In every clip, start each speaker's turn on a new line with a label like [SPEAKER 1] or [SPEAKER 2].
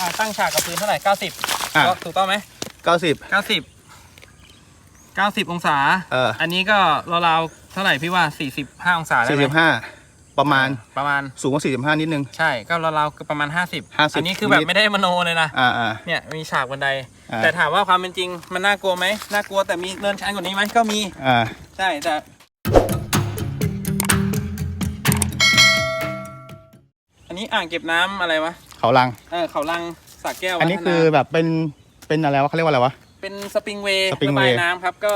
[SPEAKER 1] อ่าตั้งฉากกับพื้นเท่าไหร่ 90
[SPEAKER 2] อะ
[SPEAKER 1] ก็ถูกต้องไหม
[SPEAKER 2] เก้าสิบ
[SPEAKER 1] 90 90 องศา
[SPEAKER 2] เออ
[SPEAKER 1] อั นนี้ก็ราวๆเท่าไหร่พี่ว่า 45 องศาได้
[SPEAKER 2] สี่
[SPEAKER 1] ไหม
[SPEAKER 2] สิบห้าประมาณ
[SPEAKER 1] ประมาณ
[SPEAKER 2] สูงกว่าสี่สิบห้านิดนึง
[SPEAKER 1] ใช่ ก็ราวๆก็ประมาณ 50
[SPEAKER 2] 50
[SPEAKER 1] อันนี้คือแบบไม่ได้มโนเลยนะ
[SPEAKER 2] อ่าอ่า
[SPEAKER 1] เนี่ยมีฉากบันได
[SPEAKER 2] อ่า
[SPEAKER 1] แต่ถามว่าความเป็นจริงมันน่ากลัวไหมน่ากลัวแต่มีเนินชันกว่านี้ไหมก็มี
[SPEAKER 2] อ่า
[SPEAKER 1] ใช่แต่อันนี้อ่างเก็บน้ำอะไรวะ
[SPEAKER 2] เขาลัง
[SPEAKER 1] เออเขาลังสระแก้ว
[SPEAKER 2] อันนี้
[SPEAKER 1] วัฒา
[SPEAKER 2] คือแบบเป็นเป็นอะไรวะเขาเรียกว่าอะไรวะ
[SPEAKER 1] เป็นสปริงเวย์
[SPEAKER 2] สปริง
[SPEAKER 1] ระ
[SPEAKER 2] เว
[SPEAKER 1] บา
[SPEAKER 2] ย์
[SPEAKER 1] ยน้ำครับก็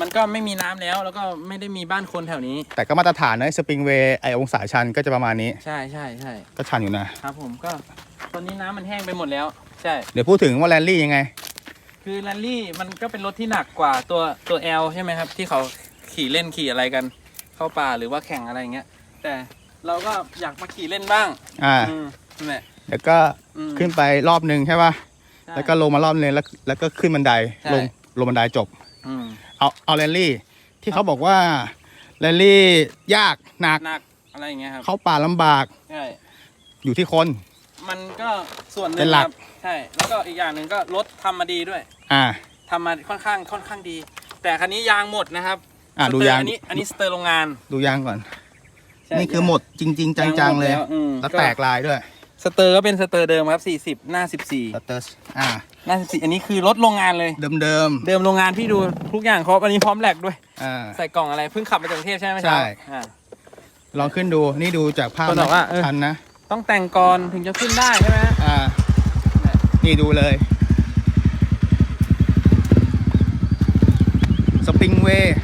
[SPEAKER 1] มันก็ไม่มีน้ำแล้วแล้วก็ไม่ได้มีบ้านคนแถวนี้
[SPEAKER 2] แต่ก็มาตรฐานนะสปริงเวย์ไอองศาชันก็จะประมาณนี้
[SPEAKER 1] ใช่ใช่ใช่
[SPEAKER 2] ก็ชันอยู่นะ
[SPEAKER 1] ครับผมก็ตอนนี้น้ำมันแห้งไปหมดแล้ว ใช่
[SPEAKER 2] เดี๋ยวพูดถึงว่าแรลลี่ยังไง
[SPEAKER 1] คือแรลลี่มันก็เป็นรถที่หนักกว่าตัวตัว L ใช่ไหมครับ ที่เขาขี่เล่นขี่อะไรกัน เข้าป่าหรือว่าแข่งอะไรอย่างเงี้ย แต่เราก็อยากมาขี่เล่นบ้าง
[SPEAKER 2] อ่า
[SPEAKER 1] อืม นั่นแหละ
[SPEAKER 2] เดี๋ยวก็
[SPEAKER 1] อืม
[SPEAKER 2] ขึ้นไปรอบหนึ่งใช่ป่ะ
[SPEAKER 1] ใช่
[SPEAKER 2] แล้วก็ลงมารอบนึงแล้วแล้วก็ขึ้นบันได
[SPEAKER 1] ใช่
[SPEAKER 2] ลงลงบันไดจบ
[SPEAKER 1] อืม
[SPEAKER 2] เอาเอาแรลลี่ ที่เขาบอกว่าแรลลี่ยากหนัก
[SPEAKER 1] หนักอะไรอย่างเงี้ยครับ
[SPEAKER 2] เข้าป่าลำบาก
[SPEAKER 1] ใช่
[SPEAKER 2] อยู่ที่คน
[SPEAKER 1] มันก็ส่วนหนึ่
[SPEAKER 2] เป็
[SPEAKER 1] ง
[SPEAKER 2] นหลัก
[SPEAKER 1] ครับใช่แล้วก็อีกอย่างหนึ่งก็รถทำมาดีด้วย
[SPEAKER 2] อ่า
[SPEAKER 1] ทำมาค่อนข้างค่อนข้างดี แต่คันนี้ยางหมดนะครับ
[SPEAKER 2] อ่า
[SPEAKER 1] ส
[SPEAKER 2] ดู
[SPEAKER 1] เตอร์
[SPEAKER 2] ยาง
[SPEAKER 1] อันนี้อันนี้สเตอร์โรงงาน
[SPEAKER 2] ดูยางก่อน
[SPEAKER 1] ใช่
[SPEAKER 2] นี่คือหมดจริง ๆ จังๆเลยา
[SPEAKER 1] งหมดแวอืม
[SPEAKER 2] แล้วแตกลายด้วย
[SPEAKER 1] สเตอร์ก็เป็นสเตอร์เดิมครับ 40 หน้า
[SPEAKER 2] สเตอร์สอ่า
[SPEAKER 1] 14หน้า 14 อันนี้คือรถโรงงานเลย
[SPEAKER 2] เดิมเดิม
[SPEAKER 1] เดิมโรงงานพี่ดูทุกอย่างครบอันนี้พร้อมแหลกด้วย
[SPEAKER 2] ๆอ่า
[SPEAKER 1] ใส่กล่องอะไรเพิ่งขับมาจากกรุงเทพใช่ไหม
[SPEAKER 2] ใช่
[SPEAKER 1] อ่า
[SPEAKER 2] ลองขึ้นดูนี่ดูจากภาพ
[SPEAKER 1] คนบอกว่าเออ
[SPEAKER 2] ชันนะ ต้อง
[SPEAKER 1] แต่งก่อนถึงจะขึ้นได้ใช่ไหม
[SPEAKER 2] อ่า นี่ดูเลย สปริงเวย์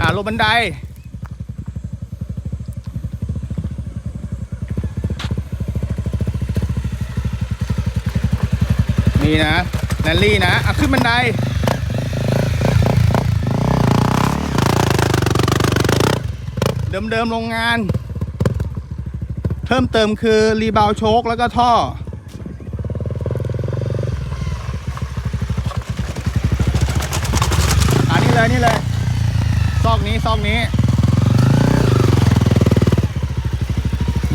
[SPEAKER 2] อ่าลงบันได นี่นะแรลลี่นะอะขึ้นบันไดเดิมๆโรงงาน เพิ่มเติมคือรีบาวโชคแล้วก็ท่อ อันนี้เลยนี่เลย ซอกนี้ซอกนี้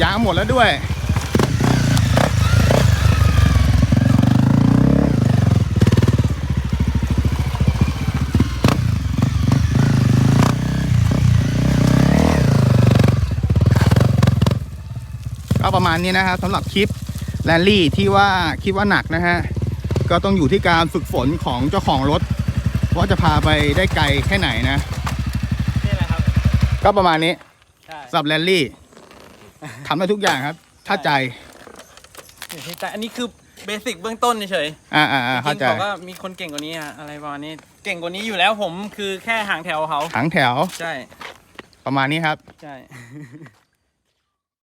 [SPEAKER 2] ยางหมดแล้วด้วย ก็ประมาณนี้นะครับสำหรับคลิปแรลลี่ที่ว่าคิดว่าหนักนะฮะก็ต้องอยู่ที่การฝึกฝนของเจ้าของรถว่าจะพาไปได้ไกลแค่ไหนนะ
[SPEAKER 1] นี่แหละครับ
[SPEAKER 2] ก็ประมาณนี้
[SPEAKER 1] ใช่
[SPEAKER 2] สำหรับแรลลี่ทำได้ทุกอย่างครับ ถ้าใจ
[SPEAKER 1] อยู่ที่ใจอันนี้คือเบสิกเบื้องต้นเฉย
[SPEAKER 2] อ่าอ่าอ่า
[SPEAKER 1] ๆจ
[SPEAKER 2] เข้า
[SPEAKER 1] ริง
[SPEAKER 2] ใจ
[SPEAKER 1] ๆเขาก็มีคนเก่งกว่านี้อะอะไรประมาณนี้ เก่งกว่านี้อยู่แล้วผมคือแค่ห่างแถวเขา
[SPEAKER 2] ถังแถว
[SPEAKER 1] ใช่
[SPEAKER 2] ประมาณนี้ครับ
[SPEAKER 1] ใช่